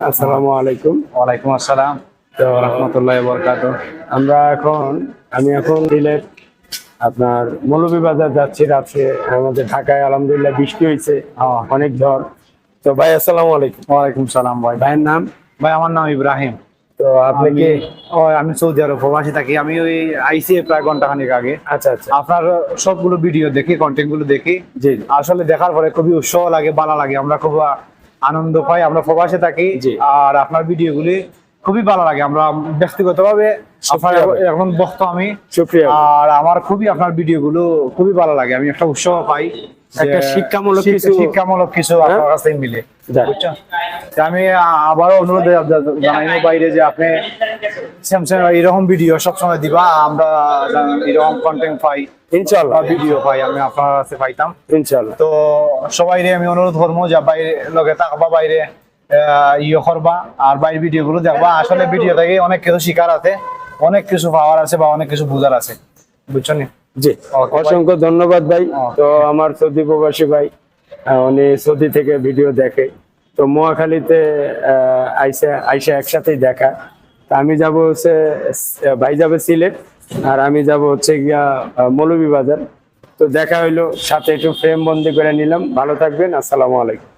আসসালামু আলাইকুম। ওয়ালাইকুম আসসালাম। তো রহমতুল্লাহ বরকাত আমরা এখন আমি এখন সিলেট আপনার মৌলভীবাজার যাচ্ছি রাত্রে। আমাদের ঢাকায় আলহামদুলিল্লাহ বৃষ্টি হয়েছে অনেক ঝড়। তো ভাই আসসালামু আলাইকুম। ওয়ালাইকুম সালাম ভাই। ভাইয়ের নাম? ভাই আমার নাম ইব্রাহিম। তো আপনি কি? ও আমি সৌদি আরব প্রবাসী থাকি। আমি ওই আইসি প্রায় ঘণ্টা খানিক আগে। আচ্ছা আচ্ছা। আপনার সবগুলো ভিডিও দেখি কন্টেন্টগুলো দেখি। জি। আসলে দেখার পরে খুবই উৎসাহ লাগে ভালো লাগে। আমরা খুব আনন্দ পাই আমরা প্রবাসে থাকি। আর আপনার ভিডিও গুলি খুবই ভালো লাগে। আমরা ব্যক্তিগত ভাবে আপনার এখন বক্ত আমি। আর আমার খুবই আপনার ভিডিও গুলো খুবই ভালো লাগে। আমি একটা উৎসাহ পাই একটা শিক্ষামূলক কিছু- শিক্ষামূলক কিছু হ্যাঁ? আপনার কাছ মিলে। যাক। আমি আবারও অনুরোধ জানাই বাইরে যে আপনি স্যামসাং এরকম ভিডিও সবসময় দিবা আমরা এরকম কন্টেন্ট পাই। ভিডিও পাই আমি আপনার কাছে পাইতাম। তো আমি অনুরোধ করব যে বাইরে লগে থাকবা বাইরে ইয়ে করবা আর বাইরে ভিডিও গুলো দেখবা। আসলে ভিডিও থেকে অনেক কিছু শিকার আছে অনেক কিছু পাওয়ার আছে বা অনেক কিছু বুঝার আছে। বুঝছ নি জি অসংখ্য ধন্যবাদ ভাই। তো আমার সৌদি প্রবাসী ভাই উনি সৌদি থেকে ভিডিও দেখে। তো মোয়াখালীতে আইসা আইসা একসাথেই দেখা। আমি যাব হচ্ছে ভাই যাবে সিলেট, আর আমি যাব হচ্ছে গিয়া মৌলভীবাজার। তো দেখা হইল, সাথে একটু ফ্রেম বন্দি করে নিলাম। ভালো থাকবেন, আসসালামু আলাইকুম।